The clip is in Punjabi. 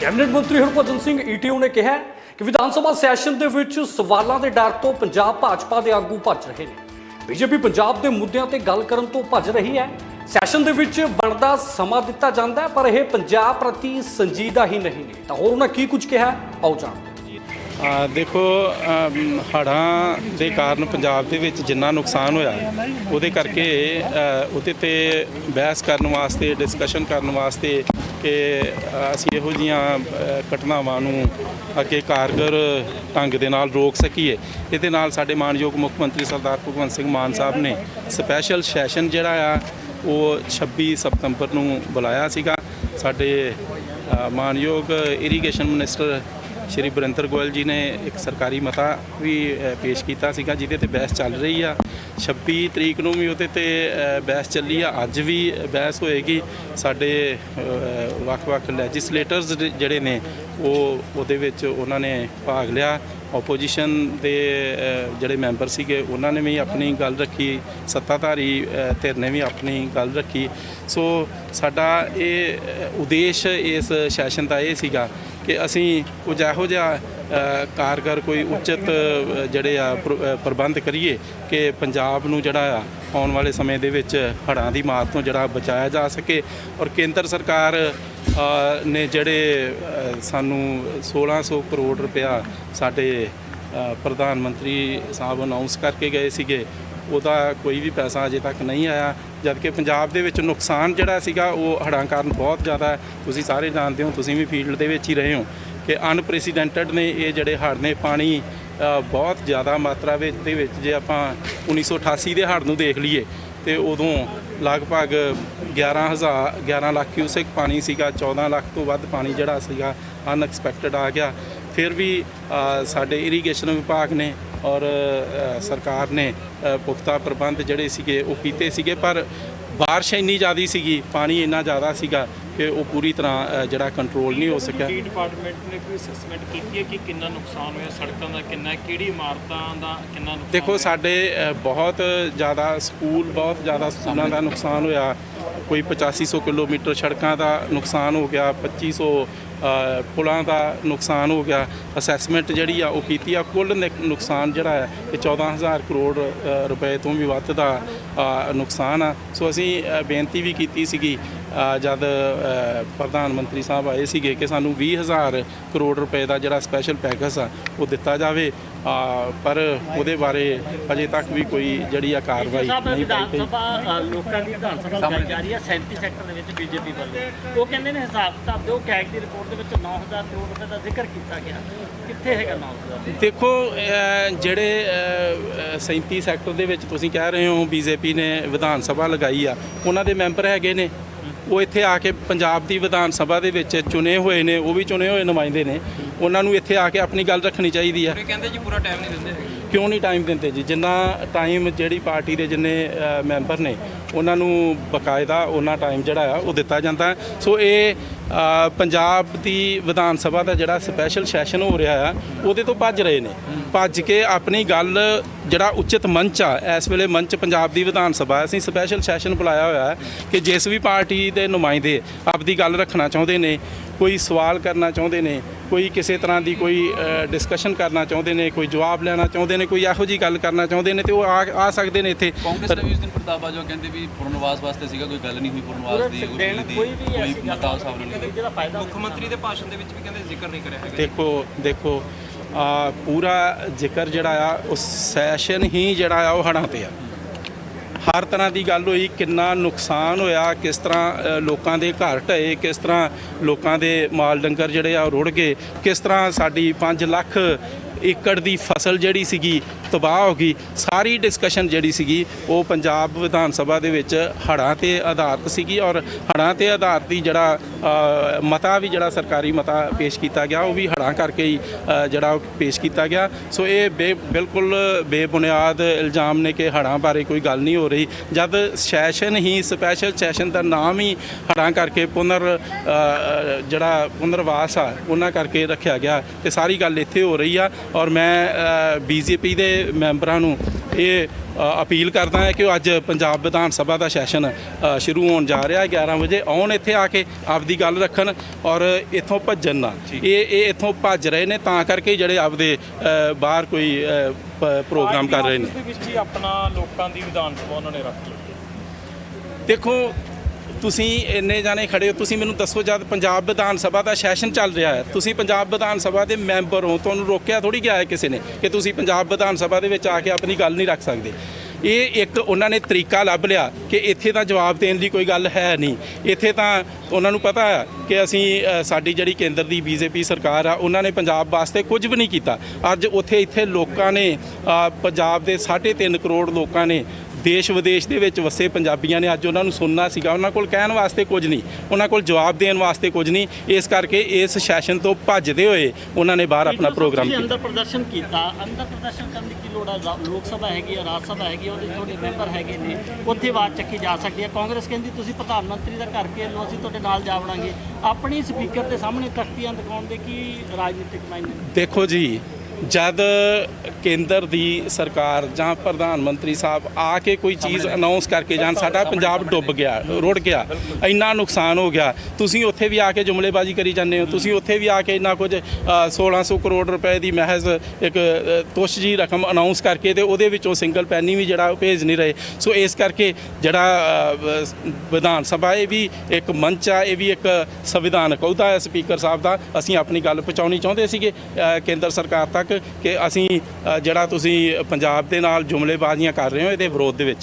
ਕੈਬਨਿਟ ਮੰਤਰੀ ਹਰਭਜਨ ਸਿੰਘ ਈਟੀਓ ਨੇ ਕਿਹਾ ਕਿ ਵਿਧਾਨ ਸਭਾ ਸੈਸ਼ਨ ਦੇ ਵਿੱਚ ਸਵਾਲਾਂ ਦੇ ਡਰ ਤੋਂ ਪੰਜਾਬ ਭਾਜਪਾ ਦੇ ਆਗੂ ਭੱਜ ਰਹੇ ਨੇ। ਬੀਜੇਪੀ ਪੰਜਾਬ ਦੇ ਮੁੱਦਿਆਂ ਤੇ ਗੱਲ ਕਰਨ ਤੋਂ ਭੱਜ ਰਹੀ ਹੈ। ਸੈਸ਼ਨ ਦੇ ਵਿੱਚ ਬਣਦਾ ਸਮਾਂ ਦਿੱਤਾ ਜਾਂਦਾ ਪਰ ਇਹ ਪੰਜਾਬ ਪ੍ਰਤੀ ਸੰਜੀਦਾ ਹੀ ਨਹੀਂ ਨੇ। ਤਾਂ ਹੋਰ ਉਹਨਾਂ ਕੀ ਕੁਝ ਕਿਹਾ ਆਓ ਜਾਣਦੇ ਦੇਖੋ ਅਮ, ਹੜ੍ਹਾਂ ਦੇ ਕਾਰਨ ਪੰਜਾਬ ਦੇ ਵਿੱਚ ਜਿੰਨਾ ਨੁਕਸਾਨ ਹੋਇਆ ਉਹਦੇ ਕਰਕੇ ਉਹਦੇ ਤੇ ਬਹਿਸ ਕਰਨ ਵਾਸਤੇ ਡਿਸਕਸ਼ਨ ਕਰਨ ਵਾਸਤੇ ਕਿ ਅਸੀਂ ਇਹੋ ਜੀਆਂ ਘਟਨਾਵਾਂ ਨੂੰ ਅੱਗੇ ਕਾਰਗਰ ਢੰਗ ਦੇ ਨਾਲ ਰੋਕ ਸਕੀਏ। ਇਹਦੇ ਨਾਲ ਸਾਡੇ ਮਾਨਯੋਗ ਮੁੱਖ ਮੰਤਰੀ ਸਰਦਾਰ ਭਗਵੰਤ ਸਿੰਘ ਮਾਨ ਸਾਹਿਬ ਨੇ ਸਪੈਸ਼ਲ ਸੈਸ਼ਨ ਜਿਹੜਾ ਆ ਉਹ 26 ਸਤੰਬਰ ਨੂੰ ਬੁਲਾਇਆ ਸੀਗਾ। ਸਾਡੇ ਮਾਨਯੋਗ ਇਰੀਗੇਸ਼ਨ ਮਿਨਿਸਟਰ ਸ਼੍ਰੀ ਬਰਿੰਦਰ ਗੋਇਲ ਜੀ ਨੇ ਇੱਕ ਸਰਕਾਰੀ ਮਤਾ ਵੀ ਪੇਸ਼ ਕੀਤਾ ਸੀਗਾ, ਜਿਹਦੇ ਤੇ ਬਹਿਸ ਚੱਲ ਰਹੀ ਆ। 26 ਤਰੀਕ ਨੂੰ ਵੀ ਉਹਦੇ ਤੇ ਬਹਿਸ ਚੱਲੀ ਆ। ਅੱਜ ਵੀ ਬਹਿਸ ਹੋਏਗੀ। ਸਾਡੇ ਵੱਖ-ਵੱਖ ਲੈਜਿਸਲੇਟਰਸ ਜਿਹੜੇ ਨੇ, ਉਹ ਉਹਦੇ ਵਿੱਚ ਉਹਨਾਂ ਨੇ ਭਾਗ ਲਿਆ। ਆਪੋਜੀਸ਼ਨ ਦੇ ਜਿਹੜੇ ਮੈਂਬਰ ਸੀਗੇ, ਉਹਨਾਂ ਨੇ ਵੀ ਆਪਣੀ ਗੱਲ ਰੱਖੀ, ਸੱਤਾਧਾਰੀ ਧਿਰ ਨੇ ਵੀ ਆਪਣੀ ਗੱਲ ਰੱਖੀ। ਸੋ ਸਾਡਾ ਇਹ ਉਦੇਸ਼ ਇਸ ਸੈਸ਼ਨ ਦਾ ਇਹ ਸੀਗਾ ਕਿ ਅਸੀਂ ਕੁਝ ਇਹੋ ਜਿਹਾ ਕਾਰਗਰ ਕੋਈ ਉਚਿਤ ਜਿਹੜੇ ਆ, ਪ੍ਰ- ਪ੍ਰਬੰਧ ਕਰੀਏ ਕਿ ਪੰਜਾਬ ਨੂੰ ਜਿਹੜਾ ਆ, ਆਉਣ ਵਾਲੇ ਸਮੇਂ ਦੇ ਵਿੱਚ ਹੜ੍ਹਾਂ ਦੀ ਮਾਰ ਤੋਂ ਜਿਹੜਾ ਬਚਾਇਆ ਜਾ ਸਕੇ। ਔਰ ਕੇਂਦਰ ਸਰਕਾਰ ਨੇ ਜਿਹੜੇ ਅ, ਸਾਨੂੰ 1600 ਕਰੋੜ ਰੁਪਇਆ ਸਾਡੇ ਪ੍ਰਧਾਨ ਮੰਤਰੀ ਸਾਹਿਬ ਅਨਾਉਂਸ ਕਰਕੇ ਗਏ ਸੀਗੇ। ਉਹਦਾ ਕੋਈ ਵੀ ਪੈਸਾ ਅਜੇ ਤੱਕ ਨਹੀਂ ਆਇਆ। ਜਦਕਿ ਪੰਜਾਬ ਦੇ ਵਿੱਚ ਨੁਕਸਾਨ ਜਿਹੜਾ ਸੀਗਾ ਉਹ ਹੜ੍ਹਾਂ ਕਾਰਨ ਬਹੁਤ ਜ਼ਿਆਦਾ ਹੈ। ਤੁਸੀਂ ਸਾਰੇ ਜਾਣਦੇ ਹੋ ਤੁਸੀਂ ਵੀ ਫੀਲਡ ਦੇ ਵਿੱਚ ਹੀ ਰਹੇ ਹੋ ਕਿ ਅਨਪ੍ਰੈਸੀਡੈਂਟਡ ਨੇ ਇਹ ਜਿਹੜੇ ਹੜ੍ਹ ਨੇ ਪਾਣੀ ਬਹੁਤ ਜ਼ਿਆਦਾ ਮਾਤਰਾ ਵਿੱਚ ਦੇ ਵਿੱਚ ਜੇ ਆਪਾਂ 1988 ਦੇ ਹੜ੍ਹ ਨੂੰ ਦੇਖ ਲਈਏ ਤੇ ਉਦੋਂ ਲਗਭਗ 11000 11 ਲੱਖ ਕਿਊਸੈਕ ਪਾਣੀ ਸੀਗਾ 14 ਲੱਖ ਤੋਂ ਵੱਧ ਪਾਣੀ ਜਿਹੜਾ ਸੀਗਾ ਅਨਐਕਸਪੈਕਟਡ ਆ ਗਿਆ। ਫਿਰ ਵੀ ਸਾਡੇ ਇਰੀਗੇਸ਼ਨ ਵਿਭਾਗ ਨੇ ਔਰ ਸਰਕਾਰ ਨੇ ਪੁਖਤਾ ਪ੍ਰਬੰਧ ਜਿਹੜੇ ਸੀਗੇ ਉਹ ਕੀਤੇ ਸੀਗੇ ਪਰ ਬਾਰਿਸ਼ ਇੰਨੀ ਜ਼ਿਆਦੀ ਸੀਗੀ ਪਾਣੀ ਇੰਨਾ ਜ਼ਿਆਦਾ ਸੀਗਾ ਕਿ ਉਹ ਪੂਰੀ ਤਰ੍ਹਾਂ ਜਿਹੜਾ ਕੰਟਰੋਲ ਨਹੀਂ ਹੋ ਸਕਿਆ। ਡਿਪਾਰਟਮੈਂਟ ਨੇ ਕੋਈ ਅਸੈਸਮੈਂਟ ਕੀਤੀ ਹੈ ਕਿ ਕਿੰਨਾ ਨੁਕਸਾਨ ਹੋਇਆ ਸੜਕਾਂ ਦਾ ਕਿੰਨਾ ਕਿਹੜੀ ਇਮਾਰਤਾਂ ਦਾ ਕਿੰਨਾ ਨੁਕਸਾਨ ਦੇਖੋ? ਸਾਡੇ ਬਹੁਤ ਜ਼ਿਆਦਾ ਸਕੂਲ ਬਹੁਤ ਜ਼ਿਆਦਾ ਸਕੂਲਾਂ ਦਾ ਨੁਕਸਾਨ ਹੋਇਆ। ਕੋਈ 8500 ਕਿਲੋਮੀਟਰ ਸੜਕਾਂ ਦਾ ਨੁਕਸਾਨ ਹੋ ਗਿਆ 2500 ਅ, ਪੁਲਾਂ ਦਾ ਨੁਕਸਾਨ ਹੋ ਗਿਆ। ਅਸੈਸਮੈਂਟ ਜਿਹੜੀ ਆ ਉਹ ਕੀਤੀ ਆ। ਕੁੱਲ ਨਿਕ- ਨੁਕਸਾਨ ਜਿਹੜਾ ਹੈ ਇਹ 14000 ਕਰੋੜ ਰੁਪਏ ਤੋਂ ਵੀ ਵੱਧ ਦਾ ਨੁਕਸਾਨ ਆ। ਸੋ ਅਸੀਂ ਬੇਨਤੀ ਵੀ ਕੀਤੀ ਸੀਗੀ ਜਦ ਪ੍ਰਧਾਨ ਮੰਤਰੀ ਸਾਹਿਬ ਆਏ ਸੀਗੇ ਕਿ ਸਾਨੂੰ 20000 ਕਰੋੜ ਰੁਪਏ ਦਾ ਜਿਹੜਾ ਸਪੈਸ਼ਲ ਪੈਕੇਜ ਆ ਉਹ ਦਿੱਤਾ ਜਾਵੇ। ਪਰ ਉਹਦੇ ਬਾਰੇ ਅਜੇ ਤੱਕ ਵੀ ਕੋਈ ਜਿਹੜੀ ਆ ਕਾਰਵਾਈ ਨਹੀਂ ਵਿਧਾਨ ਸਭਾ ਲੋਕਾਂ ਦੀ ਵਿਧਾਨ ਸਭਾ ਲਗਾਈ ਜਾ ਰਹੀ ਹੈ 37 ਸੈਕਟਰ ਦੇ ਵਿੱਚ ਬੀਜੇਪੀ ਵੱਲੋਂ। ਉਹ ਕਹਿੰਦੇ ਨੇ ਹਿਸਾਬ ਕਿਤਾਬ ਦਿਓ ਕੈਗ ਦੀ ਰਿਪੋਰਟ ਦੇ ਵਿੱਚ 9000 ਕਰੋੜ ਰੁਪਏ ਦਾ ਜ਼ਿਕਰ ਕੀਤਾ ਗਿਆ। ਕਿੱਥੇ ਹੈਗਾ 9000 ਦੇਖੋ ਜਿਹੜੇ ਅ, ਅ, 37 ਸੈਕਟਰ ਦੇ ਵਿੱਚ ਤੁਸੀਂ ਕਹਿ ਰਹੇ ਹੋ ਬੀਜੇਪੀ ਨੇ ਵਿਧਾਨ ਸਭਾ ਲਗਾਈ ਆ ਉਹਨਾਂ ਦੇ ਮੈਂਬਰ ਹੈਗੇ ਨੇ। ਉਹ ਇੱਥੇ ਆ ਕੇ ਪੰਜਾਬ ਦੀ ਵਿਧਾਨ ਸਭਾ ਦੇ ਵਿੱਚ ਚੁਣੇ ਹੋਏ ਨੇ ਉਹ ਵੀ ਚੁਣੇ ਹੋਏ ਨੁਮਾਇੰਦੇ ਨੇ। ਉਹਨਾਂ ਨੂੰ ਇੱਥੇ ਆ ਕੇ ਆਪਣੀ ਗੱਲ ਰੱਖਣੀ ਚਾਹੀਦੀ ਆ ਕਹਿੰਦੇ ਜੀ ਪੂਰਾ ਟਾਈਮ ਨਹੀਂ ਦਿੰਦੇ ਕਿਉਂ ਨਹੀਂ ਟਾਈਮ ਦਿੰਦੇ ਜੀ ਜਿੰਨਾ ਟਾਈਮ ਜਿਹੜੀ ਪਾਰਟੀ ਦੇ ਜਿੰਨੇ ਮੈਂਬਰ ਨੇ ਉਹਨਾਂ ਨੂੰ ਬਕਾਇਦਾ ਉਹਨਾਂ ਟਾਈਮ ਜਿਹੜਾ ਆ ਉਹ ਦਿੱਤਾ ਜਾਂਦਾ ਹੈ। ਸੋ ਇਹ ਪੰਜਾਬ ਦੀ ਵਿਧਾਨ ਸਭਾ ਦਾ ਜਿਹੜਾ ਸਪੈਸ਼ਲ ਸੈਸ਼ਨ ਹੋ ਰਿਹਾ ਆ ਉਹਦੇ ਤੋਂ ਭੱਜ ਰਹੇ ਨੇ ਭੱਜ ਕੇ ਆਪਣੀ ਗੱਲ ਜਿਹੜਾ ਉਚਿਤ ਮੰਚ ਆ ਇਸ ਵੇਲੇ ਮੰਚ ਪੰਜਾਬ ਦੀ ਵਿਧਾਨ ਸਭਾ ਹੈ। ਅਸੀਂ ਸਪੈਸ਼ਲ ਸੈਸ਼ਨ ਬੁਲਾਇਆ ਹੋਇਆ ਹੈ ਕਿ ਜਿਸ ਵੀ ਪਾਰਟੀ ਦੇ ਨੁਮਾਇੰਦੇ ਆਪਦੀ ਗੱਲ ਰੱਖਣਾ ਚਾਹੁੰਦੇ ਨੇ ਕੋਈ ਸਵਾਲ ਕਰਨਾ ਚਾਹੁੰਦੇ ਨੇ ਕੋਈ ਕਿਸੇ ਤਰ੍ਹਾਂ ਦੀ ਕੋਈ ਡਿਸਕਸ਼ਨ ਕਰਨਾ ਚਾਹੁੰਦੇ ਨੇ ਕੋਈ ਜਵਾਬ ਲੈਣਾ ਚਾਹੁੰਦੇ ਨੇ ਕੋਈ ਇਹੋ ਜੀ ਗੱਲ ਕਰਨਾ ਚਾਹੁੰਦੇ ਨੇ ਤੇ ਉਹ ਆ ਆ ਸਕਦੇ ਨੇ ਇੱਥੇ। ਕਾਂਗਰਸ ਨੇ ਵੀ ਉਸ ਦਿਨ ਪ੍ਰਤਾਪ ਬਾਜਵਾ ਕਹਿੰਦੇ ਵੀ ਪੁਰਨਵਾਸ ਵਾਸਤੇ ਸੀਗਾ ਕੋਈ ਗੱਲ ਨਹੀਂ ਹੋਈ ਪੁਰਨਵਾਸ ਦੀ ਕੋਈ ਦੀ ਵੀ ਮਤਾ ਸਾਹਿਬ ਨੇ ਮੁੱਖ ਮੰਤਰੀ ਦੇ ਭਾਸ਼ਣ ਦੇ ਵਿੱਚ ਵੀ ਕਹਿੰਦੇ ਜ਼ਿਕਰ ਨਹੀਂ ਕਰਿਆ ਹੈਗਾ ਦੇਖੋ ਦੇਖੋ ਆ ਪੂਰਾ ਜ਼ਿਕਰ ਜਿਹੜਾ ਆ ਉਹ ਸੈਸ਼ਨ ਹੀ ਜਿਹੜਾ ਆ ਉਹ ਹੜਾਂ ਤੇ ਆ। ਹਰ ਤਰ੍ਹਾਂ ਦੀ ਗੱਲ ਹੋਈ, ਕਿੰਨਾ ਨੁਕਸਾਨ ਹੋਇਆ, ਕਿਸ ਤਰ੍ਹਾਂ ਲੋਕਾਂ ਦੇ ਘਰ ਢਏ ਕਿਸ ਤਰ੍ਹਾਂ ਲੋਕਾਂ ਦੇ ਮਾਲ ਡੰਗਰ ਜਿਹੜੇ ਆ ਉਹ ਰੁੜ ਗਏ, ਕਿਸ ਤਰ੍ਹਾਂ ਸਾਡੀ 5 ਲੱਖ ਏਕੜ ਦੀ ਫਸਲ ਜਿਹੜੀ ਸੀਗੀ, ਤਬਾਹ ਹੋ ਗਈ। ਸਾਰੀ ਡਿਸਕਸ਼ਨ ਜਿਹੜੀ ਸੀਗੀ, ਉਹ ਪੰਜਾਬ ਵਿਧਾਨ ਸਭਾ ਦੇ ਵਿੱਚ ਹੜਾਂ ਤੇ ਆਧਾਰਿਤ ਸੀਗੀ ਔਰ ਹੜਾਂ ਤੇ ਆਧਾਰਿਤ ਦੀ ਜਿਹੜਾ ਮਤਾ ਵੀ ਜਿਹੜਾ ਸਰਕਾਰੀ ਮਤਾ ਪੇਸ਼ ਕੀਤਾ ਗਿਆ, ਉਹ ਵੀ ਹੜਾਂ ਕਰਕੇ ਹੀ ਜਿਹੜਾ ਪੇਸ਼ ਕੀਤਾ ਗਿਆ। ਸੋ ਇਹ ਬੇ, ਬਿਲਕੁਲ ਬੇਬੁਨਿਆਦ ਇਲਜ਼ਾਮ ਨੇ ਕਿ ਹੜਾਂ ਬਾਰੇ ਕੋਈ ਗੱਲ ਨਹੀਂ ਹੋ ਰਹੀ। ਜਦ ਸੈਸ਼ਨ ਹੀ ਸਪੈਸ਼ਲ ਸੈਸ਼ਨ ਦਾ ਨਾਮ ਹੀ ਹੜਾਂ ਕਰਕੇ ਪੁਨਰ ਜਿਹੜਾ ਪੁਨਰਵਾਸ ਆ, ਉਹਨਾਂ ਕਰਕੇ ਰੱਖਿਆ ਗਿਆ ਤੇ ਸਾਰੀ ਗੱਲ ਇੱਥੇ ਹੋ ਰਹੀ ਆ। ਔਰ ਮੈਂ ਬੀਜੇਪੀ ਦੇ ਮੈਂਬਰਾਂ ਨੂੰ ਇਹ ਅਪੀਲ ਕਰਦਾ ਹਾਂ ਕਿ ਉਹ ਅੱਜ ਪੰਜਾਬ ਵਿਧਾਨ ਸਭਾ ਦਾ ਸੈਸ਼ਨ ਸ਼ੁਰੂ ਹੋਣ ਜਾ ਰਿਹਾ ਹੈ 11 ਵਜੇ। ਆਉਣ ਇੱਥੇ ਆ ਕੇ ਆਪਦੀ ਗੱਲ ਰੱਖਣ ਔਰ ਇੱਥੋਂ ਭੱਜਣ ਨਾ। ਇਹ ਇਹ ਇੱਥੋਂ ਭੱਜ ਰਹੇ ਨੇ ਤਾਂ ਕਰਕੇ ਜਿਹੜੇ ਆਪਦੇ ਬਾਹਰ ਕੋਈ ਪ੍ਰੋਗਰਾਮ ਕਰ ਰਹੇ ਨੇ। ਦੇ ਵਿੱਚ ਹੀ ਆਪਣਾ ਲੋਕਾਂ ਦੀ ਵਿਧਾਨ ਸਭਾ ਉਹਨਾਂ ਨੇ ਰੱਖ ਲਈ। ਦੇਖੋ ਤੁਸੀਂ ਇੰਨੇ ਜਾਣੇ ਖੜੇ ਹੋ, ਤੁਸੀਂ ਮੈਨੂੰ ਦੱਸੋ ਜਦ ਪੰਜਾਬ ਵਿਧਾਨ ਸਭਾ ਦਾ ਸੈਸ਼ਨ ਚੱਲ ਰਿਹਾ ਹੈ, ਤੁਸੀਂ ਪੰਜਾਬ ਵਿਧਾਨ ਸਭਾ ਦੇ ਮੈਂਬਰ ਹੋ, ਤੁਹਾਨੂੰ ਰੋਕਿਆ ਥੋੜੀ ਗਿਆ ਹੈ ਕਿਸੇ ਨੇ ਕਿ ਤੁਸੀਂ ਪੰਜਾਬ ਵਿਧਾਨ ਸਭਾ ਦੇ ਵਿੱਚ ਆ ਕੇ ਆਪਣੀ ਗੱਲ ਨਹੀਂ ਰੱਖ ਸਕਦੇ। ਇਹ ਇੱਕ ਉਹਨਾਂ ਨੇ ਤਰੀਕਾ ਲੱਭ ਲਿਆ ਕਿ ਇੱਥੇ ਤਾਂ ਜਵਾਬ ਦੇਣ ਦੀ ਕੋਈ ਗੱਲ ਹੈ ਨਹੀਂ। ਇੱਥੇ ਤਾਂ ਉਹਨਾਂ ਨੂੰ ਪਤਾ ਹੈ ਕਿ ਅਸੀਂ ਸਾਡੀ ਜਿਹੜੀ ਕੇਂਦਰ ਦੀ ਬੀਜੇਪੀ ਸਰਕਾਰ ਆ, ਉਹਨਾਂ ਨੇ ਪੰਜਾਬ ਵਾਸਤੇ ਕੁਝ ਵੀ ਨਹੀਂ ਕੀਤਾ। ਅੱਜ ਉੱਥੇ ਇੱਥੇ ਲੋਕਾਂ ਨੇ ਪੰਜਾਬ ਦੇ 3.5 ਕਰੋੜ ਲੋਕਾਂ ਨੇ ਦੇਸ਼ ਵਿਦੇਸ਼ ਦੇ ਵਿੱਚ ਵਸੇ ਪੰਜਾਬੀਆਂ ਨੇ ਅੱਜ ਉਹਨਾਂ ਨੂੰ ਸੁਣਨਾ ਸੀਗਾ। ਉਹਨਾਂ ਕੋਲ ਕਹਿਣ ਵਾਸਤੇ ਕੁਝ ਨਹੀਂ। ਉਹਨਾਂ ਕੋਲ ਜਵਾਬ ਦੇਣ ਵਾਸਤੇ ਕੁਝ ਨਹੀਂ। ਇਸ ਕਰਕੇ ਇਸ ਸੈਸ਼ਨ ਤੋਂ ਭੱਜਦੇ ਹੋਏ ਉਹਨਾਂ ਨੇ ਬਾਹਰ ਆਪਣਾ ਪ੍ਰੋਗਰਾਮ ਕੀਤਾ। ਅੰਦਰ ਪ੍ਰਦਰਸ਼ਨ ਕੀਤਾ। ਅੰਦਰ ਪ੍ਰਦਰਸ਼ਨ ਕਰਨ ਦੀ ਕੀ ਲੋੜ ਹੈ ਰਾ- ਲੋਕ ਸਭਾ ਹੈਗੀ ਹੈ ਰਾਜ ਸਭਾ ਹੈਗੀ ਉਹਦੇ ਤੁਹਾਡੇ ਮੈਂਬਰ ਹੈਗੇ ਨੇ। ਉੱਥੇ ਆਵਾਜ਼ ਚੱਕੀ ਜਾ ਸਕਦੀ ਹੈ ਕਾਂਗਰਸ ਕਹਿੰਦੀ ਤੁਸੀਂ ਪ੍ਰਧਾਨ ਮੰਤਰੀ ਦਾ ਘਰ ਕੇ ਲੋ ਅਸੀਂ ਤੁਹਾਡੇ ਨਾਲ ਜਾ ਆਪਣੀ ਸਪੀਕਰ ਦੇ ਸਾਹਮਣੇ ਤਖਤੀਆਂ ਦਿਖਾਉਣ ਦੇ ਕੀ ਰਾਜਨੀਤਿਕ ਮਾਇਨੇ? ਦੇਖੋ ਜੀ ਜਦ ਕੇਂਦਰ ਦੀ ਸਰਕਾਰ ਜਾਂ ਪ੍ਰਧਾਨ ਮੰਤਰੀ ਸਾਹਿਬ ਆ ਕੇ ਕੋਈ ਚੀਜ਼ ਅਨਾਉਂਸ ਕਰਕੇ ਜਾਣ ਸਾਡਾ ਪੰਜਾਬ ਡੁੱਬ ਗਿਆ ਰੁੜ ਗਿਆ ਇੰਨਾ ਨੁਕਸਾਨ ਹੋ ਗਿਆ। ਤੁਸੀਂ ਉੱਥੇ ਵੀ ਆ ਕੇ ਜੁਮਲੇਬਾਜ਼ੀ ਕਰੀ ਜਾਂਦੇ ਹੋ। ਤੁਸੀਂ ਉੱਥੇ ਵੀ ਆ ਕੇ ਇੰਨਾ ਕੁਝ ਅ, 1600 ਕਰੋੜ ਰੁਪਏ ਦੀ ਮਹਿਜ਼ ਇੱਕ ਤੁੱਛ ਜੀ ਰਕਮ ਅਨਾਉਂਸ ਕਰਕੇ ਤੇ ਉਹਦੇ ਵਿੱਚੋਂ ਸਿੰਗਲ ਪੈਨੀ ਵੀ ਜਿਹੜਾ ਉਹ ਭੇਜ ਨਹੀਂ ਰਹੇ। ਸੋ ਇਸ ਕਰਕੇ ਜਿਹੜਾ ਵਿਧਾਨ ਸਭਾ ਇਹ ਵੀ ਇੱਕ ਮੰਚ ਆ ਇਹ ਵੀ ਇੱਕ ਸੰਵਿਧਾਨਕ ਅਹੁਦਾ ਹੈ ਸਪੀਕਰ ਸਾਹਿਬ ਦਾ। ਅਸੀਂ ਆਪਣੀ ਗੱਲ ਪਹੁੰਚਾਉਣੀ ਚਾਹੁੰਦੇ ਸੀਗੇ ਕੇਂਦਰ ਸਰਕਾਰ ਤੱਕ। ਕਿ ਅਸੀਂ ਜਿਹੜਾ ਤੁਸੀਂ ਪੰਜਾਬ ਦੇ ਨਾਲ ਜੁਮਲੇਬਾਜ਼ੀਆਂ ਕਰ ਰਹੇ ਹੋ, ਇਹਦੇ ਵਿਰੋਧ ਦੇ ਵਿੱਚ।